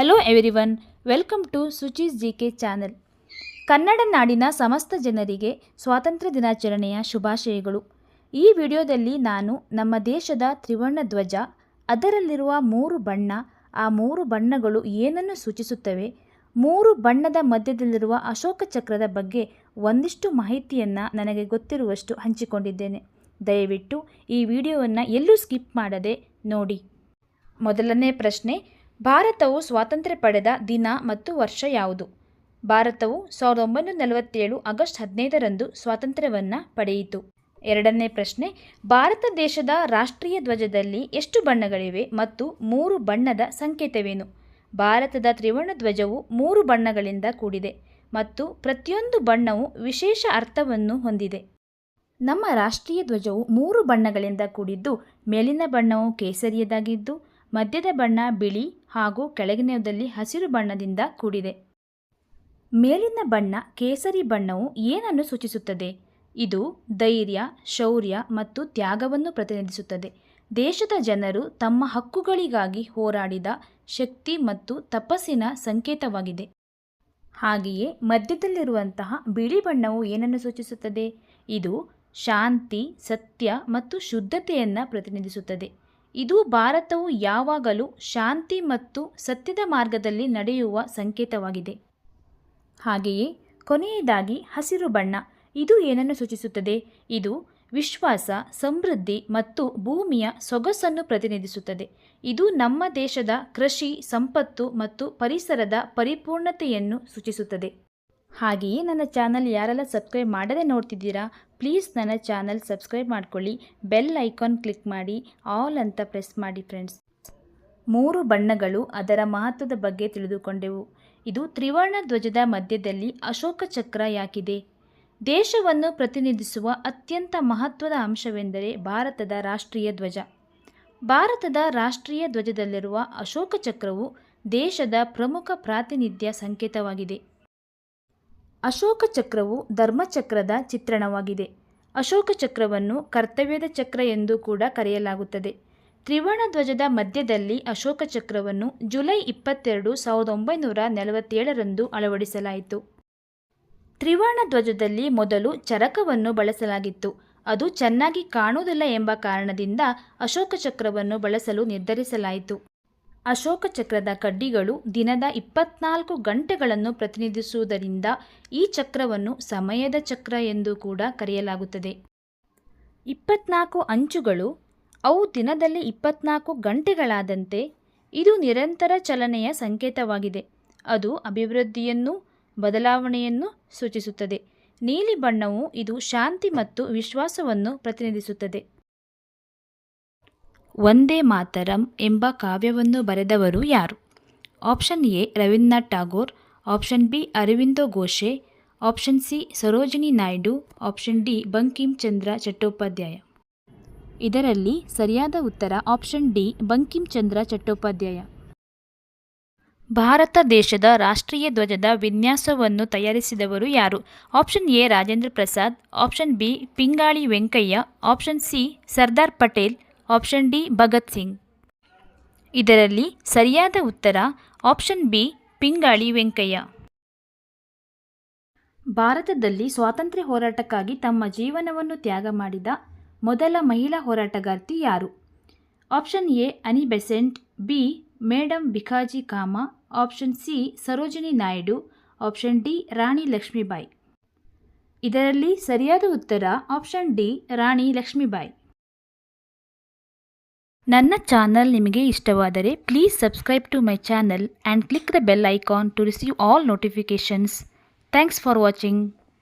Hello everyone welcome to Suchi's G K channel Kannada ನಾಡಿನ ಸಮಸ್ತ ಜನರಿಗೆ ಸ್ವಾತಂತ್ರ್ಯ ದಿನಾಚರಣೆಯ ಶುಭಾಶಯಗಳು. ಈ ವಿಡಿಯೋದಲ್ಲಿ ನಾನು ನಮ್ಮ ದೇಶದ ತ್ರಿವರ್ಣ ಧ್ವಜ, ಅದರಲ್ಲಿರುವ ಮೂರು ಬಣ್ಣ, ಆ ಮೂರು ಬಣ್ಣಗಳು ಏನನ್ನು ಸೂಚಿಸುತ್ತವೆ, ಮೂರು ಬಣ್ಣದ ಮಧ್ಯದಲ್ಲಿರುವ ಅಶೋಕ ಚಕ್ರದ ಬಗ್ಗೆ ಒಂದಿಷ್ಟು ಮಾಹಿತಿಯನ್ನು ನನಗೆ ಗೊತ್ತಿರುವಷ್ಟು ಹಂಚಿಕೊಂಡಿದ್ದೇನೆ. ದಯವಿಟ್ಟು ಈ ವಿಡಿಯೋವನ್ನು ಎಲ್ಲೂ ಸ್ಕಿಪ್ ಮಾಡದೆ ನೋಡಿ. ಮೊದಲನೇ ಪ್ರಶ್ನೆ ಭಾರತವು ಸ್ವಾತಂತ್ರ್ಯ ಪಡೆದ ದಿನ ಮತ್ತು ವರ್ಷ ಯಾವುದು? ಭಾರತವು ಸಾವಿರದ ಒಂಬೈನೂರ ನಲವತ್ತೇಳು ಆಗಸ್ಟ್ ಹದಿನೈದರಂದು ಸ್ವಾತಂತ್ರ್ಯವನ್ನು ಪಡೆಯಿತು. ಎರಡನೇ ಪ್ರಶ್ನೆ, ಭಾರತ ದೇಶದ ರಾಷ್ಟ್ರೀಯ ಧ್ವಜದಲ್ಲಿ ಎಷ್ಟು ಬಣ್ಣಗಳಿವೆ ಮತ್ತು ಮೂರು ಬಣ್ಣದ ಸಂಕೇತವೇನು? ಭಾರತದ ತ್ರಿವರ್ಣ ಧ್ವಜವು ಮೂರು ಬಣ್ಣಗಳಿಂದ ಕೂಡಿದೆ ಮತ್ತು ಪ್ರತಿಯೊಂದು ಬಣ್ಣವು ವಿಶೇಷ ಅರ್ಥವನ್ನು ಹೊಂದಿದೆ. ನಮ್ಮ ರಾಷ್ಟ್ರೀಯ ಧ್ವಜವು ಮೂರು ಬಣ್ಣಗಳಿಂದ ಕೂಡಿದ್ದು, ಮೇಲಿನ ಬಣ್ಣವು ಕೇಸರಿಯದಾಗಿದ್ದು, ಮಧ್ಯದ ಬಣ್ಣ ಬಿಳಿ ಹಾಗೂ ಕೆಳಗಿನದಲ್ಲಿ ಹಸಿರು ಬಣ್ಣದಿಂದ ಕೂಡಿದೆ. ಮೇಲಿನ ಬಣ್ಣ ಕೇಸರಿ ಬಣ್ಣವು ಏನನ್ನು ಸೂಚಿಸುತ್ತದೆ? ಇದು ಧೈರ್ಯ, ಶೌರ್ಯ ಮತ್ತು ತ್ಯಾಗವನ್ನು ಪ್ರತಿನಿಧಿಸುತ್ತದೆ. ದೇಶದ ಜನರು ತಮ್ಮ ಹಕ್ಕುಗಳಿಗಾಗಿ ಹೋರಾಡಿದ ಶಕ್ತಿ ಮತ್ತು ತಪಸ್ಸಿನ ಸಂಕೇತವಾಗಿದೆ. ಹಾಗೆಯೇ ಮಧ್ಯದಲ್ಲಿರುವಂತಹ ಬಿಳಿ ಬಣ್ಣವು ಏನನ್ನು ಸೂಚಿಸುತ್ತದೆ? ಇದು ಶಾಂತಿ, ಸತ್ಯ ಮತ್ತು ಶುದ್ಧತೆಯನ್ನು ಪ್ರತಿನಿಧಿಸುತ್ತದೆ. ಇದು ಭಾರತವು ಯಾವಾಗಲೂ ಶಾಂತಿ ಮತ್ತು ಸತ್ಯದ ಮಾರ್ಗದಲ್ಲಿ ನಡೆಯುವ ಸಂಕೇತವಾಗಿದೆ. ಹಾಗೆಯೇ ಕೊನೆಯದಾಗಿ ಹಸಿರು ಬಣ್ಣ. ಇದು ಏನನ್ನು ಸೂಚಿಸುತ್ತದೆ? ಇದು ವಿಶ್ವಾಸ, ಸಮೃದ್ಧಿ ಮತ್ತು ಭೂಮಿಯ ಸೊಗಸನ್ನು ಪ್ರತಿನಿಧಿಸುತ್ತದೆ. ಇದು ನಮ್ಮ ದೇಶದ ಕೃಷಿ, ಸಂಪತ್ತು ಮತ್ತು ಪರಿಸರದ ಪರಿಪೂರ್ಣತೆಯನ್ನು ಸೂಚಿಸುತ್ತದೆ. ಹಾಗೆಯೇ ನನ್ನ ಚಾನಲ್ ಯಾರೆಲ್ಲ ಸಬ್ಸ್ಕ್ರೈಬ್ ಮಾಡದೆ ನೋಡ್ತಿದ್ದೀರಾ, ಪ್ಲೀಸ್ ನನ್ನ ಚಾನಲ್ ಸಬ್ಸ್ಕ್ರೈಬ್ ಮಾಡ್ಕೊಳ್ಳಿ. ಬೆಲ್ ಐಕಾನ್ ಕ್ಲಿಕ್ ಮಾಡಿ, ಆಲ್ ಅಂತ ಪ್ರೆಸ್ ಮಾಡಿ ಫ್ರೆಂಡ್ಸ್. ಮೂರು ಬಣ್ಣಗಳು ಅದರ ಮಹತ್ವದ ಬಗ್ಗೆ ತಿಳಿದುಕೊಂಡೆವು. ಇದು ತ್ರಿವರ್ಣ ಧ್ವಜದ ಮಧ್ಯದಲ್ಲಿ ಅಶೋಕ ಚಕ್ರ ಯಾಕಿದೆ? ದೇಶವನ್ನು ಪ್ರತಿನಿಧಿಸುವ ಅತ್ಯಂತ ಮಹತ್ವದ ಅಂಶವೆಂದರೆ ಭಾರತದ ರಾಷ್ಟ್ರೀಯ ಧ್ವಜ. ಭಾರತದ ರಾಷ್ಟ್ರೀಯ ಧ್ವಜದಲ್ಲಿರುವ ಅಶೋಕ ಚಕ್ರವು ದೇಶದ ಪ್ರಮುಖ ಪ್ರಾತಿನಿಧ್ಯ ಸಂಕೇತವಾಗಿದೆ. ಅಶೋಕ ಚಕ್ರವು ಧರ್ಮಚಕ್ರದ ಚಿತ್ರಣವಾಗಿದೆ. ಅಶೋಕ ಚಕ್ರವನ್ನು ಕರ್ತವ್ಯದ ಚಕ್ರ ಎಂದು ಕೂಡ ಕರೆಯಲಾಗುತ್ತದೆ. ತ್ರಿವರ್ಣ ಧ್ವಜದ ಮಧ್ಯದಲ್ಲಿ ಅಶೋಕ ಚಕ್ರವನ್ನು ಜುಲೈ ಇಪ್ಪತ್ತೆರಡು ಸಾವಿರದ ಒಂಬೈನೂರ ನಲವತ್ತೇಳರಂದು ಅಳವಡಿಸಲಾಯಿತು. ತ್ರಿವರ್ಣ ಧ್ವಜದಲ್ಲಿ ಮೊದಲು ಚರಕವನ್ನು ಬಳಸಲಾಗಿತ್ತು. ಅದು ಚೆನ್ನಾಗಿ ಕಾಣುವುದಿಲ್ಲ ಎಂಬ ಕಾರಣದಿಂದ ಅಶೋಕ ಚಕ್ರವನ್ನು ಬಳಸಲು ನಿರ್ಧರಿಸಲಾಯಿತು. ಅಶೋಕ ಚಕ್ರದ ಕಡ್ಡಿಗಳು ದಿನದ ಇಪ್ಪತ್ನಾಲ್ಕು ಗಂಟೆಗಳನ್ನು ಪ್ರತಿನಿಧಿಸುವುದರಿಂದ ಈ ಚಕ್ರವನ್ನು ಸಮಯದ ಚಕ್ರ ಎಂದು ಕೂಡ ಕರೆಯಲಾಗುತ್ತದೆ. ಇಪ್ಪತ್ನಾಲ್ಕು ಅಂಚುಗಳು ಅವು ದಿನದಲ್ಲಿ ಇಪ್ಪತ್ನಾಲ್ಕು ಗಂಟೆಗಳಾದಂತೆ ಇದು ನಿರಂತರ ಚಲನೆಯ ಸಂಕೇತವಾಗಿದೆ. ಅದು ಅಭಿವೃದ್ಧಿಯನ್ನು, ಬದಲಾವಣೆಯನ್ನು ಸೂಚಿಸುತ್ತದೆ. ನೀಲಿ ಬಣ್ಣವು ಇದು ಶಾಂತಿ ಮತ್ತು ವಿಶ್ವಾಸವನ್ನು ಪ್ರತಿನಿಧಿಸುತ್ತದೆ. ಒಂದೇ ಮಾತರಂ ಎಂಬ ಕಾವ್ಯವನ್ನು ಬರೆದವರು ಯಾರು? Option A, Rabindranath Tagore option B, Aurobindo Ghosh. Option C, Sarojini Naidu. Option D Bankim Chandra Chattopadhyay. ಇದರಲ್ಲಿ ಸರಿಯಾದ ಉತ್ತರ ಆಪ್ಷನ್ ಡಿ ಬಂಕಿಂ ಚಂದ್ರ ಚಟ್ಟೋಪಾಧ್ಯಾಯ. ಭಾರತ ದೇಶದ ರಾಷ್ಟ್ರೀಯ ಧ್ವಜದ ವಿನ್ಯಾಸವನ್ನು ತಯಾರಿಸಿದವರು ಯಾರು? Option A, Rajendra Prasad. Option B, Pingali Venkayya. Option C, Sardar Patel. Option D Bhagat Singh. ಇದರಲ್ಲಿ ಸರಿಯಾದ ಉತ್ತರ ಆಪ್ಷನ್ ಬಿ ಪಿಂಗಾಳಿ ವೆಂಕಯ್ಯ. ಭಾರತದಲ್ಲಿ ಸ್ವಾತಂತ್ರ್ಯ ಹೋರಾಟಕ್ಕಾಗಿ ತಮ್ಮ ಜೀವನವನ್ನು ತ್ಯಾಗ ಮಾಡಿದ ಮೊದಲ ಮಹಿಳಾ ಹೋರಾಟಗಾರ್ತಿ ಯಾರು? Option A Annie Besant, B madam Bhikaji Cama option C Sarojini Naidu, option D Rani Lakshmibai. ಇದರಲ್ಲಿ ಸರಿಯಾದ ಉತ್ತರ ಆಪ್ಷನ್ ಡಿ ರಾಣಿ ಲಕ್ಷ್ಮೀಬಾಯಿ. ನನ್ನ ಚಾನಲ್ ನಿಮಗೆ ಇಷ್ಟವಾದರೆ please subscribe to my channel and click the bell icon to receive all notifications. Thanks for watching.